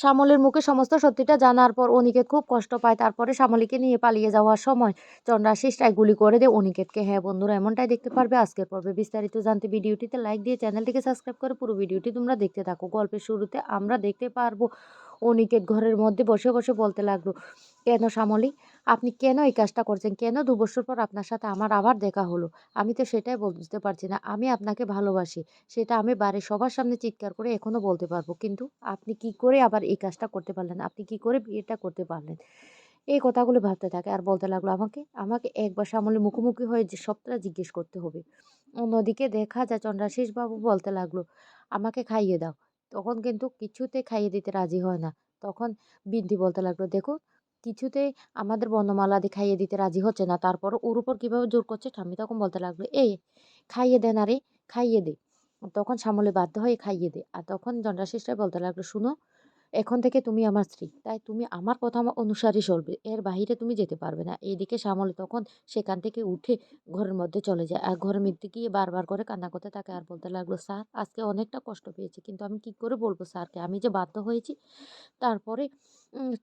শ্যামলীর মুখে সমস্ত সত্যিটা জানার পর অনিকেত খুব কষ্ট পায়। তারপরে শ্যামলীকে নিয়ে পালিয়ে যাওয়ার সময় চন্দ্রাশিস রায় গুলি করে দেয় অনিকেতকে। হ্যাঁ বন্ধুরা, এমনটাই দেখতে পারবে আজকের পর্বে। বিস্তারিত জানতে ভিডিওটিতে লাইক দিয়ে চ্যানেলটিকে সাবস্ক্রাইব করে পুরো ভিডিওটি তোমরা দেখতে থাকো। গল্পের শুরুতে আমরা দেখতে পারব অনিকেত ঘরের মধ্যে বসে বসে বলতে লাগল, কেন শ্যামলী? আপনি কেন এই কাজটা করছেন? কেন দু বছর পর আপনার সাথে আমার আবার দেখা হলো? আমি তো সেটাই বুঝতে পারছি না। আমি আপনাকে ভালোবাসি। সেটা আমি বাড়ির সবার সামনে চিৎকার করে এখনও বলতে পারব। কিন্তু আপনি কি করে আবার এই কাজটা করতে পারলেন? আপনি কি করে বিয়েটা করতে পারলেন? এই কথাগুলো ভাবতে থাকে আর বলতে লাগল আমাকে। আমাকে একবার সামলে মুখোমুখি হয়ে যে সবটা জিজ্ঞেস করতে হবে। অন্যদিকে দেখা যায় চন্দ্রাশিস বাবু বলতে লাগল, আমাকে খাইয়ে দাও। তখন কিন্তু কিছুতে খাইয়ে দিতে রাজি হয় না। তখন বৃদ্ধি বলতে লাগল দেখো কিছুতেই আমাদের বর্ণমালা দিয়ে খাইয়ে দিতে রাজি হচ্ছে না। তারপর ওর উপর কীভাবে জোর করছে ঠাম্মি তখন বলতে লাগল এই খাইয়ে দে না রে, খাইয়ে দে। তখন শ্যামলী বাধ্য হয়ে খাইয়ে দে। আর তখন চন্দ্রাশিসরায় বলতে লাগল, শুনো, এখন থেকে তুমি আমার স্ত্রী, তাই তুমি আমার কথা অনুসারী চলবে, এর বাহিরে তুমি যেতে পারবে না। এইদিকে শ্যামলী তখন সেখান থেকে উঠে ঘরের মধ্যে চলে যায়। আর ঘরের মধ্যে গিয়ে বারবার করে কান্না করতে থাকে আর বলতে লাগল, স্যার, আজকে অনেকটা কষ্ট পেয়েছি, কিন্তু আমি কি করে বলব স্যারকে? আমি যে বাধ্য হয়েছি, তারপরে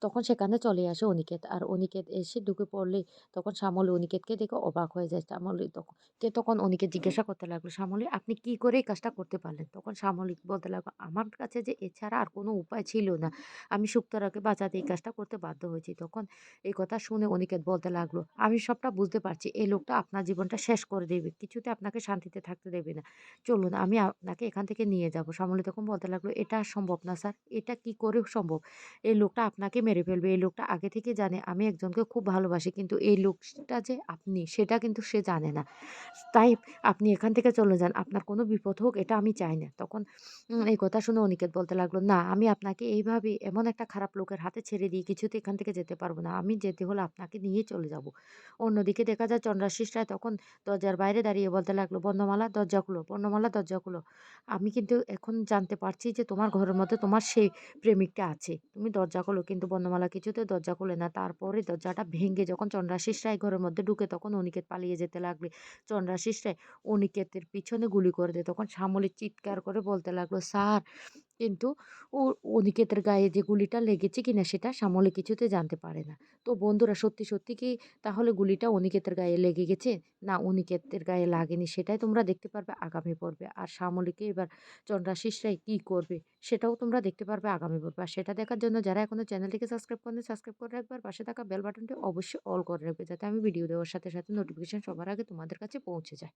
তখন সেখানে চলে আসে অনিকেত। আর অনিকেত এসে ঢুকে পড়লে তখন শ্যামলী অনিকেতকে দেখে অবাক হয়ে যায়। শ্যামলী তখন কে তখন অনিকেত জিজ্ঞাসা করতে লাগল শ্যামলী আপনি কি করে এই কাজটা করতে পারলেন? তখন শ্যামলী বলতে লাগল আমার কাছে যে এছাড়া আর কোনো উপায় ছিল না। আমি শুক্তারাকে বাঁচাতে এই কাজটা করতে বাধ্য হয়েছি। তখন এই কথা শুনে অনিকেত বলতে লাগল আমি সবটা বুঝতে পারছি। এই লোকটা আপনার জীবনটা শেষ করে দেবে। কিছুতে আপনাকে শান্তিতে থাকতে দেবে না। চলুন আমি আপনাকে এখান থেকে নিয়ে যাব। শ্যামলী তখন বলতে লাগল এটা সম্ভব না স্যার। এটা কি করে সম্ভব? এই লোকটা আপনাকে মেরে ফেলবে। এই লোকটা আগে থেকে জানে, আমি একজনকে খুব ভালোবাসি, কিন্তু এই লোকটা যে আপনি, সেটা কিন্তু সে জানে না। তাই আপনি এখান থেকে চলে যান, আপনার কোনো বিপদ হোক, এটা আমি চাই না। তখন এই কথা শুনে অনিকেত বলতে লাগল, না, আমি আপনাকে এইভাবে এমন একটা খারাপ লোকের হাতে ছেড়ে দিয়ে কিছুতে এখান থেকে যেতে পারব না। আমি যেতে হলে আপনাকে নিয়ে চলে যাব। অন্যদিকে দেখা যায়, চন্দ্রাশিস রায় তখন দরজার বাইরে দাঁড়িয়ে বলতে লাগল, বর্ণমালা, দরজা খুলো, বর্ণমালা, দরজা খুলো। আমি কিন্তু এখন জানতে পারছি যে তোমার ঘরের মধ্যে তোমার সেই প্রেমিকটা আছে। তুমি দরজা খোলো কিন্তু বর্ণমালা কিছুতে দরজা খোলে না। তারপরে দরজাটা ভেঙে যখন চন্দ্রাশিস রায় ঘরের মধ্যে ঢুকে তখন অনিকেত পালিয়ে যেতে লাগলে। চন্দ্রাশিস রায় অনিকেতের পিছনে গুলি করে দেয়, তখন শ্যামলী চিৎকার করে বলতে লাগল, স্যার কিন্তু ও, অনিকেতের গায়ে যে গুলিটা লেগেছে কিনা সেটা শ্যামলী কিছুতে জানতে পারে না। তো বন্ধুরা, সত্যি সত্যি কি তাহলে গুলিটা অনিকেতের গায়ে লেগে গেছে? না, অনিকেতের গায়ে লাগেনি সেটাই তোমরা দেখতে পারবে আগামী পর্বে। আর শ্যামলীকে এবার চন্দ্রাশিস রায় কী করবে সেটাও তোমরা দেখতে পারবে আগামী পর্বে। আর সেটা দেখার জন্য যারা এখনও চ্যানেলটিকে সাবস্ক্রাইব করেন, সাবস্ক্রাইব করে রাখবে। আর পাশে থাকা বেল বাটনটি অবশ্যই অল করে রাখবে যাতে আমি ভিডিও দেওয়ার সাথে সাথে নোটিফিকেশান সবার আগে তোমাদের কাছে পৌঁছে যায়।